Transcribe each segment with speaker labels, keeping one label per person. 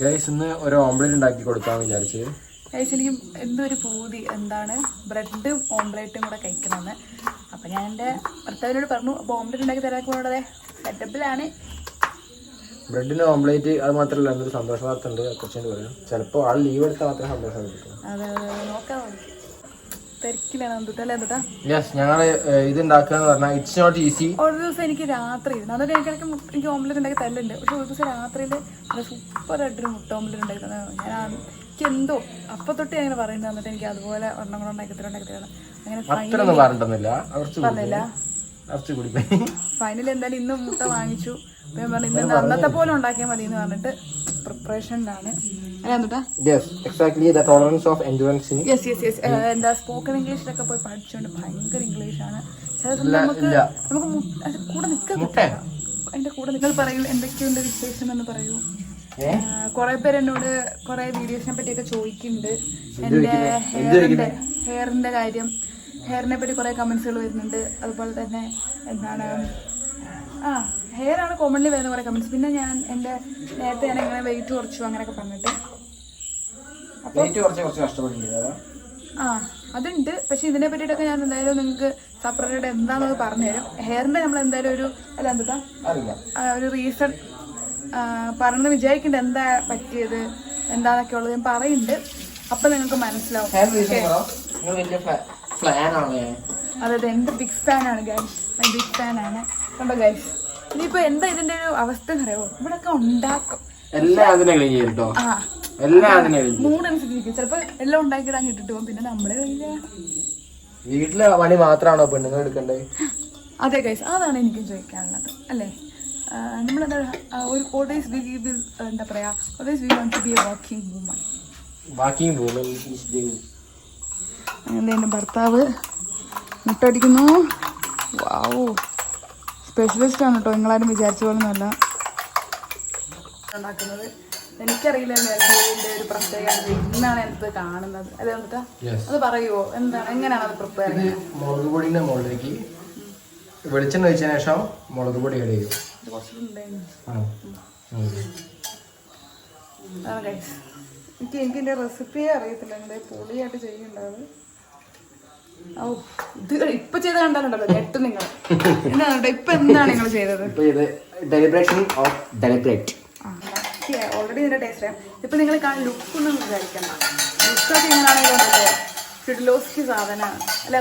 Speaker 1: Guys ഇന്ന് ഒരു omelette ഉണ്ടാക്കി കൊടുക്കാൻ വിചാരിച്ചു.
Speaker 2: ഗൈസ് എനിക്ക് എന്തോ ഒരു പൂതി. എന്താണ്? ബ്രെഡും ഓംലെറ്റും കൂടെ കഴിക്കണമെന്ന്. അപ്പം ഞാൻ എന്റെ ഭർത്താവിനോട് പറഞ്ഞു അപ്പോൾ ഓംലെറ്റ് ഉണ്ടാക്കി തരാൻ കൂടെ സെറ്റപ്പിലാണ്
Speaker 1: ബ്രെഡിന് ഓംലേറ്റ് അത് മാത്രമല്ല എന്തൊരു സന്തോഷ വാർത്ത ഉണ്ട് കുറച്ചുകൂടി പറയാം. ചിലപ്പോൾ ആൾ ലീവ് എടുത്താൽ മാത്രമേ സന്തോഷം കിട്ടും.
Speaker 2: അത്. നോക്കാം.
Speaker 1: യെസ് ഞങ്ങൾ ഇത് ഉണ്ടാക്കുക എന്ന് പറഞ്ഞാൽ ഇറ്റ്സ് നോട്ട് ഈസി
Speaker 2: ഒരു ദിവസം എനിക്ക് രാത്രി എന്നിട്ട് എനിക്ക് എനിക്ക് ഓംലെറ്റ് ഉണ്ടാക്കി തല്ലുണ്ട് പക്ഷെ ഒരു ദിവസം രാത്രിയിൽ സൂപ്പർ ആയിട്ടൊരു മുട്ട ഓംലെറ്റ് ഉണ്ടാക്കി തന്നെ ഞാൻ എനിക്ക് എന്തോ അപ്പൊ തൊട്ട് ഞാൻ പറയുന്നത് എന്നിട്ട് എനിക്ക് അതുപോലെ ഒരെണ്ണം കൂടെ ഉണ്ടാക്കി തരാം ഉണ്ടാക്കി തരാം. അങ്ങനെ
Speaker 1: അത്രയൊന്നും പറഞ്ഞിട്ടൊന്നുമില്ല.
Speaker 2: പറഞ്ഞില്ല. ഫൈനൽ എന്തായാലും ഇന്ന് മുട്ട വാങ്ങിച്ചു. അന്നത്തെ പോലെ ഉണ്ടാക്കിയാൽ മതി എന്ന് പറഞ്ഞിട്ട് പ്രിപ്പറേഷനിലാണ് അല്ല എന്നിട്ടാ
Speaker 1: yes exactly the tolerance of എൻഡുറൻസിന്
Speaker 2: yes yes yes എന്താ സ്പോക്കൺ ഇംഗ്ലീഷിലൊക്കെ പോയി പഠിച്ചുകൊണ്ട് ഭയങ്കര ഇംഗ്ലീഷാണ് ചില സമയത്ത് നമുക്ക്
Speaker 1: ഇല്ല.
Speaker 2: നമുക്ക് മു- അത് കൂടെ നിൽക്കാൻ
Speaker 1: മുട്ട.
Speaker 2: അതിന്റെ കൂടെ നിങ്ങൾ പറയൂ എന്തൊക്കെയുണ്ട് വിശേഷം എന്ന് പറയൂ കുറെ പേര് എന്നോട് കുറെ വീഡിയോസിനെ പറ്റിയൊക്കെ ചോദിക്കുന്നുണ്ട്. എന്റെ ഹെയറിന്റെ ഹെയറിന്റെ കാര്യം ഹെയറിനെ പറ്റി കുറെ കമന്റ്സുകൾ വരുന്നുണ്ട്. അതുപോലെ തന്നെ എന്താണ് ആ ഹെയർ ആണ് കോമൺലി വരുന്ന കുറേ കമന്റ്സ് പിന്നെ ഞാൻ എന്റെ നേരത്തെ ഞാൻ ഇങ്ങനെ വെയിറ്റ് കുറച്ചു അങ്ങനെയൊക്കെ പറഞ്ഞിട്ട്. ആ അതുണ്ട്. പക്ഷെ ഇതിനെ പറ്റിയിട്ടൊക്കെ ഞാൻ എന്തായാലും നിങ്ങൾക്ക് സെപ്പറേറ്റ് എന്താണെന്ന് പറഞ്ഞുതരും. ഹെയറിന്റെ നമ്മൾ എന്തായാലും ഒരു അല്ല എന്താ ഒരു റീസൺ പറഞ്ഞ് വിചാരിക്കേണ്ട എന്താ പറ്റിയത് എന്താന്നൊക്കെ ഉള്ളത് ഞാൻ പറയുന്നുണ്ട്. അപ്പൊ നിങ്ങൾക്ക് മനസ്സിലാവും.
Speaker 1: അതെ
Speaker 2: അതെ എന്റെ ബിഗ് ഫാൻ ആണ്? ഗൈസ് മൈ ബിഗ് ഫാൻ ആണ്. കണ്ടോ ഗൈസ് ഇനിയിപ്പോ എന്താ ഇതിന്റെ ഒരു അവസ്ഥ അറിയാമോ ഇവിടെ ഒക്കെ ഉണ്ടാക്കും.
Speaker 1: എല്ലാം അതിനെ ക്ലീൻ എല്ലാം അതിനെ
Speaker 2: ചിലപ്പോ എല്ലാം ഉണ്ടാക്കിയിടാൻ ഇട്ടിട്ട് പോകും. പിന്നെ നമ്മുടെ കയ്യിൽ
Speaker 1: വീട്ടിലെ പണി മാത്രമാണോ പെണ്ണുങ്ങൾ എടുക്കണ്ടേ?
Speaker 2: അതെ ഗൈസ് അതാണ് എനിക്ക് ചോദിക്കാനുള്ളത്. അല്ലേ? നമ്മളെന്താ ഒരു ഓൾവേസ് വി വിൽ എന്താ പറയാ always we want to be a walking woman എന്റെ ഭർത്താവ് മുട്ടടിക്കുന്നു വാവു സ്പെഷ്യലിസ്റ്റ് ആണ് കേട്ടോ നിങ്ങളാരും വിചാരിച്ച പോലെ നല്ല ഉണ്ടാക്കുന്നത്. എനിക്കറിയില്ല ഇതിന്റെ ഒരു പ്രത്യേകത ഇന്നാണ് എനിക്കത് കാണുന്നത്. അതെ എന്നിട്ടാ അത് പറയുമോ എന്താണ്? എങ്ങനെയാണ് അത് പ്രിപ്പയർ ചെയ്യുന്നത്?
Speaker 1: മുളക് മുകളിലേക്ക് വെളിച്ചെണ്ണ ഒഴിച്ചതിന് ശേഷം മുളക് പൊടി ആഡ് ചെയ്യും
Speaker 2: എനിക്ക് എനിക്ക് എന്റെ റെസിപ്പിയെ അറിയത്തില്ല. എന്റെ പൊളിയായിട്ട് ചെയ്യുന്നുണ്ടാവും ഓ ഇത് ഇപ്പൊ ചെയ്ത് കണ്ടാലുണ്ടല്ലോ ഞെട്ട് നിങ്ങൾ എന്താണ് ഇപ്പൊ എന്താണ് നിങ്ങൾ ചെയ്തത്?
Speaker 1: ഇപ്പൊ ഇത് ഡെലിബ്രേഷൻ ഓഫ് ഡെലിബ്രേറ്റ്
Speaker 2: ഓൾറെഡി ഇതിന്റെ ടേസ്റ്റ് ഇപ്പൊ നിങ്ങൾ കാണാൻ ലുക്ക് ഒന്നും വിചാരിക്കണ്ട. ലുക്കൊക്കെ എങ്ങനെയാണെങ്കിലും ഫിഡ്ലോസ്കി സാധനമാണ് അല്ലേ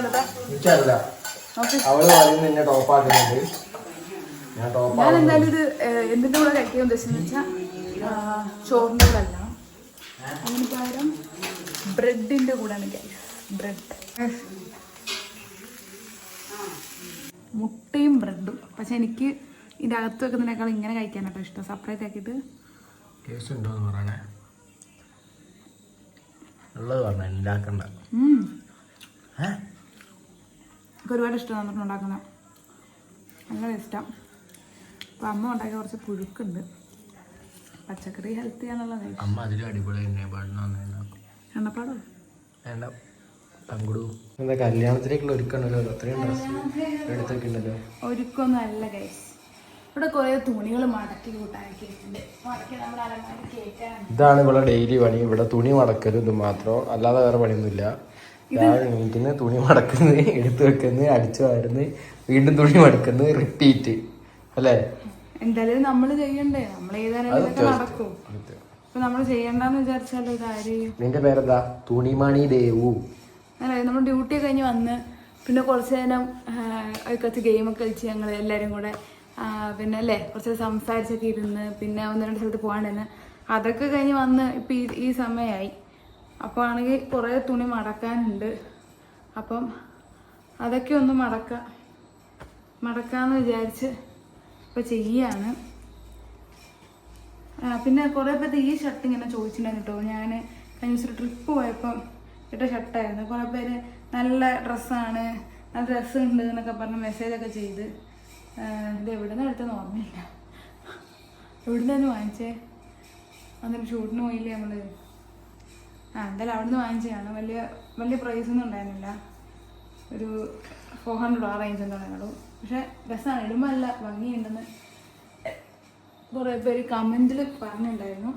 Speaker 1: അവൾ പറയുന്നത് എന്നെ ഞാൻ
Speaker 2: എന്തായാലും ഇത് എന്തിന്റെ കൂടെ കഴിക്കാൻ ഉദ്ദേശിച്ചെന്ന് വെച്ചാൽ ചോറിന്റെ കൂടെ അല്ല. അതിന് പകരം ബ്രെഡിന്റെ കൂടെയാണ് ബ്രെഡ്. മുട്ടയും ബ്രെഡും. പക്ഷെ എനിക്ക് ഇതിന്റെ അകത്ത് വെക്കുന്നതിനേക്കാൾ ഇങ്ങനെ കഴിക്കാനാട്ടോ ഇഷ്ടം. സെപ്പറേറ്റ് ആക്കിയിട്ട്.
Speaker 1: ടേസ്റ്റ് ഉണ്ടോ എന്ന് പറയണേ ഉള്ളത് പറഞ്ഞ ഉണ്ടാക്കണ്ട
Speaker 2: ഉം.
Speaker 1: ഏ?
Speaker 2: എനിക്ക് ഒരുപാട് ഇഷ്ടം ഉണ്ടാക്കുന്നത് നല്ല ഇഷ്ടം അപ്പം അമ്മ ഉണ്ടാക്കിയ കുറച്ച് പുഴുക്കുണ്ട്. പച്ചക്കറി ഹെൽത്തി ആണുള്ളത്
Speaker 1: അമ്മ അതിലും അടിപൊളി
Speaker 2: എണ്ണപ്പാടോ?
Speaker 1: വേണ്ട. പങ്കിടൂ എന്താ കല്യാണത്തിലേക്കുള്ള ഒരുക്കണല്ലോ അത്രയും ഡ്രസ്സ് എടുത്തൊക്കെ ഉണ്ടല്ലോ
Speaker 2: ഒരുക്കൊന്നും അല്ല ഗൈസ് ഇവിടെ കുറേ തുണികൾ മടക്കി കൂട്ടാക്കിയിട്ടുണ്ട്.
Speaker 1: ഇതാണ് ഇവിടെ ഡെയിലി പണി. ഇവിടെ തുണി മടക്കൽ ഇത് മാത്രം. അല്ലാതെ വേറെ പണിയൊന്നുമില്ല. രാവിലെ എണീക്കുന്നു തുണി മടക്കുന്നത് എടുത്തു വെക്കുന്നത് അടിച്ചു വാരുന്ന് വീണ്ടും തുണി മടക്കുന്നത് റിപ്പീറ്റ് അല്ലേ?
Speaker 2: എന്തായാലും നമ്മൾ ചെയ്യണ്ടേ? നമ്മൾ ചെയ്താലേ നടക്കും. നമ്മൾ ചെയ്യണ്ടെന്ന് വിചാരിച്ചാലോ ഇത് ആര്
Speaker 1: നിന്റെ പേരെന്താ? തുണിമണി ദേവു.
Speaker 2: അല്ലേ നമ്മൾ ഡ്യൂട്ടി കഴിഞ്ഞ് വന്ന് പിന്നെ കുറച്ച് നേരം കുറച്ച് ഗെയിമൊക്കെ കളിച്ച് ഞങ്ങൾ എല്ലാവരും കൂടെ പിന്നെ അല്ലേ കുറച്ച് സംസാരിച്ചൊക്കെ ഇരുന്ന് പിന്നെ ഒന്ന് രണ്ട് സ്ഥലത്ത് പോകാണ്ടെന്ന് അതൊക്കെ കഴിഞ്ഞ് വന്ന് ഇപ്പം ഈ ഈ സമയമായി അപ്പോൾ ആണെങ്കിൽ കുറേ തുണി മടക്കാനുണ്ട്. അപ്പം അതൊക്കെ ഒന്ന് മടക്ക മടക്കാമെന്ന് വിചാരിച്ച് ഇപ്പോൾ ചെയ്യാണ്. പിന്നെ കുറേ പേർക്ക് ഈ ഷർട്ട് ഇങ്ങനെ ചോദിച്ചിട്ടുണ്ടായിരുന്നു കേട്ടോ. ഞാൻ കഴിഞ്ഞ ദിവസം ട്രിപ്പ് പോയപ്പം ഇട്ട ഷർട്ടായിരുന്നു കുറേ പേര് നല്ല ഡ്രസ്സാണ് നല്ല ഡ്രസ്സ് ഉണ്ട് എന്നൊക്കെ പറഞ്ഞ് മെസ്സേജൊക്കെ ചെയ്ത് ഇത് എവിടെ നിന്ന് എടുത്തെന്ന് ഓർമ്മയില്ല. എവിടെ നിന്ന് വാങ്ങിച്ചേ? അന്നൊരു ഷൂട്ടിന് പോയില്ലേ നമ്മൾ ആ എന്തായാലും അവിടെ നിന്ന് വാങ്ങിച്ചതാണ് വലിയ വലിയ പ്രൈസ് ഒന്നും ഉണ്ടായിരുന്നില്ല. ഒരു ഫോർ ഹൺഡ്രഡ് ആ റേഞ്ച് ഒന്നും ഉണ്ടായിരുന്നുള്ളൂ പക്ഷേ രസമാണ്. ഇടുമ്പോൾ അല്ല ഭംഗിയുണ്ടെന്ന് കുറേ പേര് കമന്റിൽ പറഞ്ഞിട്ടുണ്ടായിരുന്നു.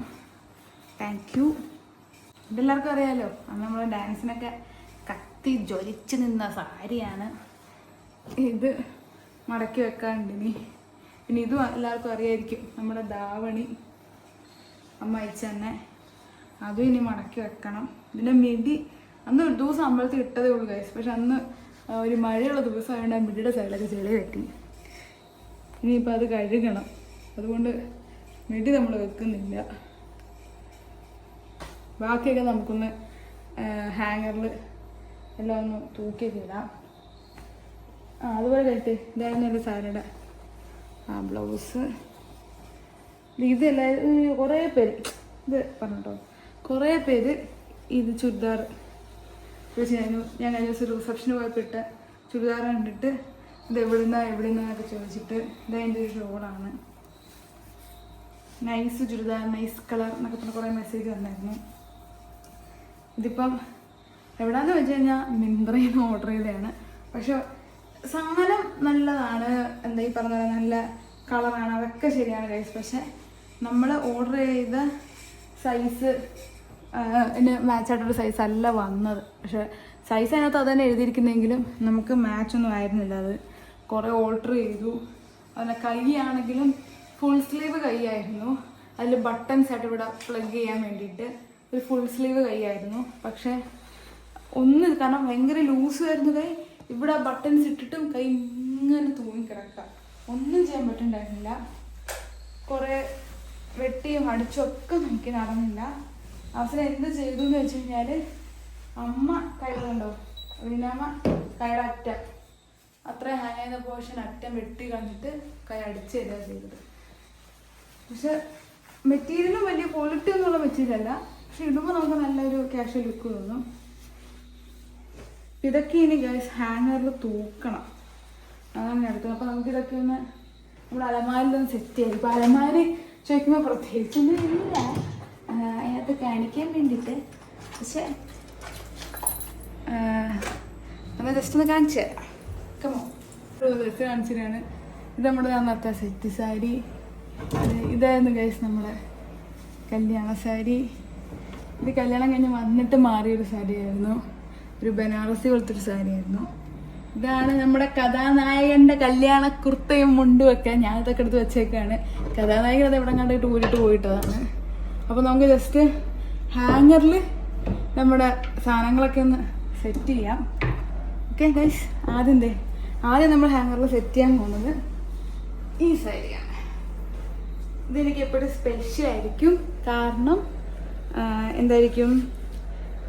Speaker 2: താങ്ക് യു ഇതെല്ലാവർക്കും അറിയാലോ? അന്ന് നമ്മൾ ഡാൻസിനൊക്കെ കത്തി ജ്വലിച്ച് നിന്ന സാരിയാണ് ഇത് മടക്കി വെക്കാറുണ്ട് ഇനി. പിന്നെ ഇതും എല്ലാവർക്കും അറിയായിരിക്കും. നമ്മുടെ ദാവണി അമ്മ അയച്ച തന്നെ. അതും ഇനി മടക്കി വെക്കണം. ഇതിന്റെ മിടി അന്ന് ഒരു ദിവസം അമ്പലത്തിൽ ഇട്ടതേ ഉള്ളൂ കൈസ് പക്ഷെ അന്ന് ഒരു മഴയുള്ള ദിവസമായതുകൊണ്ട് ആ മിടിയുടെ സൈഡിലൊക്കെ ചെളി കെട്ടി. ഇനിയിപ്പോൾ അത് കഴുകണം. അതുകൊണ്ട് മിടി നമ്മൾ വെക്കുന്നില്ല. ബാക്കിയൊക്കെ നമുക്കൊന്ന് ഹാങ്ങറിൽ എല്ലാം ഒന്ന് തൂക്കിയൊക്കെ ഇടാം. ആ അതുപോലെ കഴിട്ട് ഇതായിരുന്നു എന്റെ സാരയുടെ ആ ബ്ലൗസ് ഇതല്ല കുറേ പേര് ഇത് പറഞ്ഞോ കുറേ പേര് ഇത് ചുരിദാർ വെച്ച് ഞാൻ ഞാൻ കഴിഞ്ഞ ദിവസം റിസപ്ഷന് പോയപ്പോൾ ഇട്ട ചുരിദാർ കണ്ടിട്ട് ഇത് എവിടുന്നാ എവിടുന്നൊക്കെ ചോദിച്ചിട്ട് ഇതതിന്റെ ഒരു ഷോളാണ്. നൈസ് ചുരിദാർ നൈസ് കളർ എന്നൊക്കെ പറഞ്ഞ കുറേ മെസ്സേജ് വന്നായിരുന്നു ഇതിപ്പം എവിടാന്ന് വെച്ച് കഴിഞ്ഞാൽ മിന്ത്രയിൽ നിന്ന് ഓർഡർ ചെയ്തതാണ് പക്ഷെ സാധനം നല്ലതാണ്. എന്താ ഈ പറഞ്ഞ നല്ല കളറാണ്. അതൊക്കെ ശരിയാണ് ഗൈസ് പക്ഷെ നമ്മൾ ഓർഡർ ചെയ്ത സൈസ് മാച്ച് ആയിട്ടൊരു സൈസ് അല്ല വന്നത്. പക്ഷെ സൈസ് അതിനകത്ത് അത് തന്നെ എഴുതിയിരിക്കുന്നെങ്കിലും നമുക്ക് മാച്ചൊന്നും ആയിരുന്നില്ല. അത് കുറേ ഓൾട്ടർ ചെയ്തു. അതിന്റെ കൈയാണെങ്കിലും ഫുൾ സ്ലീവ് കൈയായിരുന്നു. അതിൽ ബട്ടൺസ് ആയിട്ട് ഇവിടെ പ്ലഗ് ചെയ്യാൻ വേണ്ടിയിട്ട്. ഒരു ഫുൾ സ്ലീവ് കൈയായിരുന്നു പക്ഷേ ഒന്ന് കാരണം ഭയങ്കര ലൂസ് ആയിരുന്നു കൈ. ഇവിടെ ബട്ടൺസ് ഇട്ടിട്ടും കൈ ഇങ്ങനെ തൂങ്ങി കിടക്കുക ഒന്നും ചെയ്യാൻ പറ്റുന്നുണ്ടായിരുന്നില്ല കുറേ വെട്ടിയും അടിച്ചും ഒക്കെ നോക്കി നടന്നില്ല. അവസരം എന്ത് ചെയ്തു എന്ന് വെച്ച് കഴിഞ്ഞാൽ അമ്മ കൈകളുണ്ടോ വീണാമ്മ കൈയുടെ അറ്റം. അത്ര ഹാങ് ചെയ്യുന്ന പോഷൻ അറ്റം വെട്ടി കളഞ്ഞിട്ട് കൈ അടിച്ച് തരിക ചെയ്തത്. പക്ഷെ മെറ്റീരിയലും വലിയ ക്വാളിറ്റി ഒന്നുള്ള മെറ്റീരിയൽ അല്ല. പക്ഷെ ഇടുമ്പോൾ നമുക്ക് നല്ലൊരു ക്യാഷ്വൽ ലുക്ക് തോന്നും. ഇതൊക്കെ ഇനി ഗൈസ് ഹാങ്ങറിൽ തൂക്കണം. ഞാൻ എടുത്തത്. അപ്പോൾ നമുക്ക് ഇതൊക്കെ ഒന്ന് നമ്മുടെ അലമാരിൽ ഒന്ന് സെറ്റ് ചെയ്യാം. ഇപ്പോൾ അലമാരി ചോദിക്കുമ്പോൾ പ്രത്യേകിച്ചൊന്നും ഇല്ല. അതിനകത്ത് കാണിക്കാൻ വേണ്ടിയിട്ട്. പക്ഷേ നമ്മൾ ജസ്റ്റ് ഒന്ന് കാണിച്ചു തരാം. കമോ ഡ്രസ്സ് കാണിച്ചിട്ടാണ് ഇത് നമ്മുടെ അന്നത്തെ സെറ്റ് സാരി. ഇത് ഇതായിരുന്നു ഗൈസ് നമ്മുടെ കല്യാണ സാരി. ഇത് കല്യാണം കഴിഞ്ഞ് വന്നിട്ട് മാറിയൊരു സാരിയായിരുന്നു. ഒരു ബനാറസി പോലത്തെ ഒരു സാരിയായിരുന്നു. ഇതാണ് നമ്മുടെ കഥാനായകന്റെ കല്യാണ കുർത്തയും മുണ്ടും ഒക്കെ ഞാൻ ഇതൊക്കെ എടുത്ത് വെച്ചേക്കാണ്. കഥാനായകൻ അത് എവിടെ കണ്ടിട്ട് ഊരിട്ട് പോയിട്ടതാണ്. അപ്പോൾ നമുക്ക് ജസ്റ്റ് ഹാങ്ങറിൽ നമ്മുടെ സാധനങ്ങളൊക്കെ ഒന്ന് സെറ്റ് ചെയ്യാം. ഓക്കെ ഗൈസ് ആദ്യം ദേ ആദ്യം നമ്മൾ ഹാങ്ങറിൽ സെറ്റ് ചെയ്യാൻ പോകുന്നത് ഈ സാരിയാണ്. ഇതെനിക്ക് എപ്പോഴും സ്പെഷ്യൽ ആയിരിക്കും. കാരണം എന്തായിരിക്കും?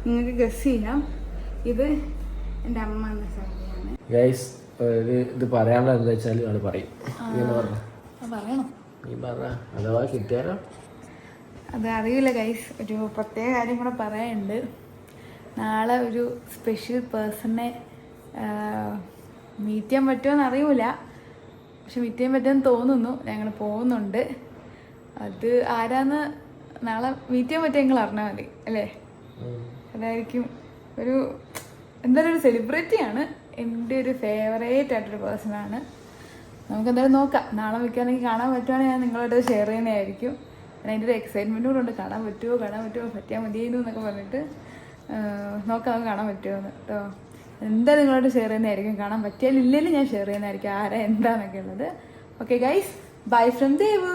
Speaker 2: നിങ്ങൾക്ക് ഗസ് ചെയ്യാം. ഇത് എന്റെ അമ്മ എന്ന സാരിയാണ്
Speaker 1: ഗൈസ് ഇത് പറയാനുള്ള എന്താ വെച്ചാൽ ആൾ പറയും.
Speaker 2: അത് പറയണം.
Speaker 1: നീ പറ. അഥവാ കിട്ടിയാലോ?
Speaker 2: അത് അറിയില്ല ഗൈസ് ഒരു പ്രത്യേക കാര്യം കൂടെ പറയാനുണ്ട്. നാളെ ഒരു സ്പെഷ്യൽ പേഴ്സണെ മീറ്റ് ചെയ്യാൻ പറ്റുമോ അറിയൂല. പക്ഷെ മീറ്റ് ചെയ്യാൻ പറ്റുമെന്ന് തോന്നുന്നു. ഞങ്ങൾ പോകുന്നുണ്ട്. അത് ആരാന്ന് നാളെ മീറ്റ് ചെയ്യാൻ പറ്റിയെങ്കിൽ നിങ്ങൾ അറിഞ്ഞാൽ മതി അല്ലേ? അതായിരിക്കും ഒരു എന്തായാലും ഒരു സെലിബ്രിറ്റിയാണ് എന്റെ ഒരു ഫേവറേറ്റ് ആയിട്ടൊരു പേഴ്സണാണ് നമുക്ക് എന്തായാലും നോക്കാം. നാളെ വെക്കുകയാണെങ്കിൽ കാണാൻ പറ്റുവാണെങ്കിൽ ഞാൻ നിങ്ങളോട് ഷെയർ ചെയ്യുന്നതായിരിക്കും. അതിന്റെ ഒരു എക്സൈറ്റ്മെന്റ് കൂടെ ഉണ്ട്. കാണാൻ പറ്റുമോ കാണാൻ പറ്റുമോ പറ്റിയാൽ മതിയായിരുന്നു എന്നൊക്കെ പറഞ്ഞിട്ട് നോക്കാം കാണാൻ പറ്റുമോ എന്ന് കേട്ടോ എന്താ നിങ്ങളോട് ഷെയർ ചെയ്യുന്നതായിരിക്കും. കാണാൻ ഇല്ലെങ്കിലും ഞാൻ ഷെയർ ചെയ്യുന്നതായിരിക്കും. ആരാ എന്താണെന്നൊക്കെ ഉള്ളത്. Okay guys bye from Devu